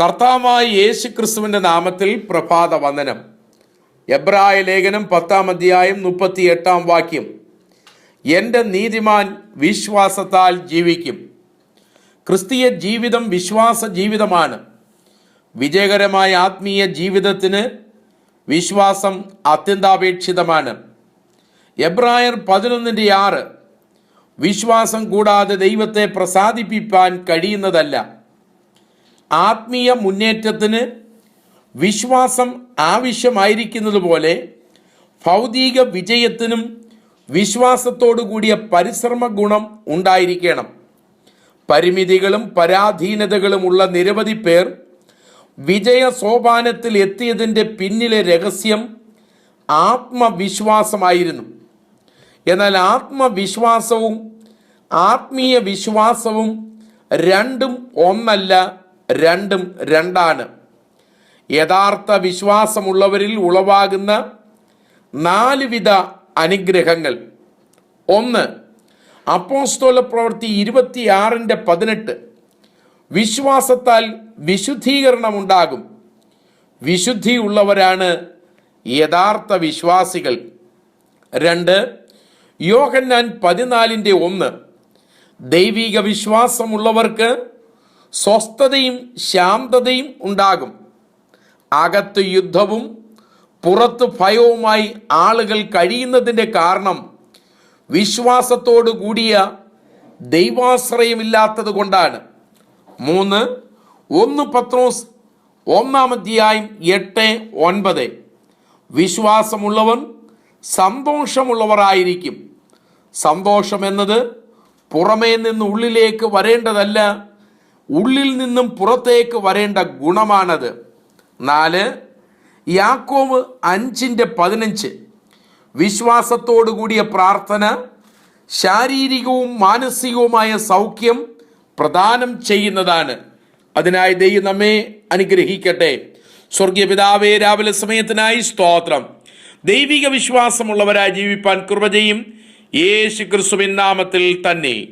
കർത്താവായ യേശു ക്രിസ്തുവിന്റെ നാമത്തിൽ പ്രഭാത വന്ദനം. എബ്രായ ലേഖനം പത്താം അധ്യായം മുപ്പത്തി എട്ടാം വാക്യം. എന്റെ നീതിമാൻ വിശ്വാസത്താൽ ജീവിക്കും. ക്രിസ്തീയ ജീവിതം വിശ്വാസ ജീവിതമാണ്. വിജയകരമായ ആത്മീയ ജീവിതത്തിന് വിശ്വാസം അത്യന്താപേക്ഷിതമാണ്. എബ്രായർ പതിനൊന്നിന്റെ ആറ്. വിശ്വാസം കൂടാതെ ദൈവത്തെ പ്രസാദിപ്പിക്കാൻ കഴിയുന്നതല്ല. ആത്മീയ മുന്നേറ്റത്തിന് വിശ്വാസം ആവശ്യമായിരിക്കുന്നത് പോലെ ഭൗതിക വിജയത്തിനും വിശ്വാസത്തോടു കൂടിയ പരിശ്രമ ഗുണം ഉണ്ടായിരിക്കണം. പരിമിതികളും പരാധീനതകളുമുള്ള നിരവധി പേർ വിജയ സോപാനത്തിൽ എത്തിയതിന്റെ പിന്നിലെ രഹസ്യം ആത്മവിശ്വാസമായിരുന്നു. എന്നാൽ ആത്മവിശ്വാസവും ആത്മീയ വിശ്വാസവും രണ്ടും ഒന്നല്ല. രണ്ടും രണ്ടാണ്. യഥാർത്ഥ വിശ്വാസമുള്ളവരിൽ ഉളവാകുന്ന നാല് വിധ അനുഗ്രഹങ്ങൾ. ഒന്ന് അപ്പോസ്തോല പ്രവൃത്തി ഇരുപത്തിയാറിന്റെ പതിനെട്ട്. വിശ്വാസത്താൽ വിശുദ്ധീകരണം വിശുദ്ധീകരണമുണ്ടാകും. വിശുദ്ധിയുള്ളവരാണ് യഥാർത്ഥ വിശ്വാസികൾ. രണ്ട് യോഹന്നാൻ പതിനാലിന്റെ ഒന്ന്. ദൈവിക വിശ്വാസമുള്ളവർക്ക് സ്വസ്ഥതയും ശാന്തതയും ഉണ്ടാകും. അകത്ത് യുദ്ധവും പുറത്ത് ഭയവുമായി ആളുകൾ കഴിയുന്നതിന്റെ കാരണം വിശ്വാസത്തോടു കൂടിയ ദൈവാശ്രയമില്ലാത്തത് കൊണ്ടാണ്. മൂന്ന് ഒന്ന് പത്രോസ് ഒന്നാം അധ്യായം എട്ട് ഒൻപത്. വിശ്വാസമുള്ളവൻ സന്തോഷമുള്ളവരായിരിക്കും. സന്തോഷം എന്നത് പുറമേ നിന്ന് ഉള്ളിലേക്ക് വരേണ്ടതല്ല. ഉള്ളിൽ നിന്നും പുറത്തേക്ക് വരേണ്ട ഗുണമാണത്. നാല് യാക്കോവ് അഞ്ചിന്റെ പതിനഞ്ച്. വിശ്വാസത്തോടു കൂടിയ പ്രാർത്ഥന ശാരീരികവും മാനസികവുമായ സൗഖ്യം പ്രദാനം ചെയ്യുന്നതാണ്. അതിനായി ദൈവം നമ്മെ അനുഗ്രഹിക്കട്ടെ. സ്വർഗീയ പിതാവേ രാവിലെ സമയത്തിനായി സ്തോത്രം. ദൈവിക വിശ്വാസമുള്ളവരായി ജീവിപ്പാൻ കൃപ ചെയ്യും. യേശു ക്രിസ്തുവിൻ നാമത്തിൽ തന്നെ.